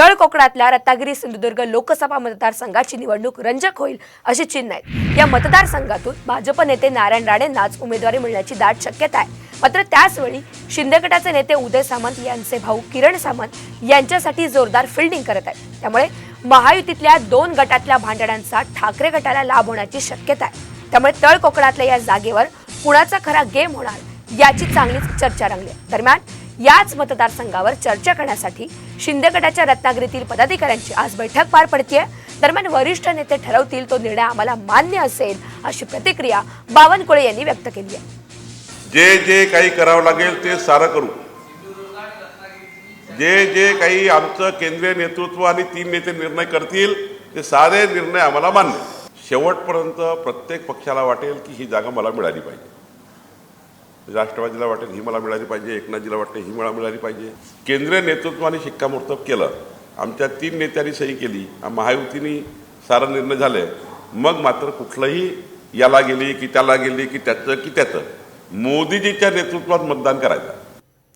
तळ कोकणातल्या रत्नागिरी सिंधुदुर्ग लोकसभा मतदारसंघाची निवडणूक रंजक होईल अशी चिन्ह आहेत. या मतदारसंघातून भाजप नेते नारायण राणेंनाच उमेदवारी मिळण्याची दाट शक्यता आहे. मात्र त्याचवेळी शिंदे गटाचे नेते उदय सामंत यांचे भाऊ किरण सामंत यांच्यासाठी जोरदार फिल्डिंग करत आहेत. त्यामुळे महायुतीतल्या दोन गटातल्या भांडणांचा ठाकरे गटाला लाभ होण्याची शक्यता आहे. त्यामुळे तळ कोकणातल्या या जागेवर कुणाचा खरा गेम होणार याची चांगलीच चर्चा रंगली आहे. दरम्यान याच मतदारसंघावर चर्चा करण्यासाठी शिंदे गटाच्या रत्नागिरीतील पदाधिकाऱ्यांची आज बैठक पार पडतीये. दरम्यान वरिष्ठ नेते ठरवतील तो निर्णय आम्हाला मान्य असेल अशी प्रतिक्रिया बावनकुळे यांनी व्यक्त केली आहे. जे जे काही करावं लागेल ते सारं करू. जे जे काही आमचं केंद्रीय नेतृत्व आणि तीन नेते निर्णय करतील ते सारे निर्णय आम्हाला मान्य. शेवटपर्यंत प्रत्येक पक्षाला वाटेल की ही जागा मला मिळाली पाहिजे. म्हणजे राष्ट्रवादीला वाटेल ही मला मिळाली पाहिजे एकनाथजीला वाटेल ही मला मिळाली पाहिजे. केंद्रीय नेतृत्वाने शिक्कामोर्तब केलं. आमच्या तीन नेत्यांनी सही केली. महायुतीने सारा निर्णय झाले. मग मात्र कुठलंही याला गेली की त्याला गेली की त्याचं की त्याचं. मोदीजीच्या नेतृत्वात मतदान करायचं.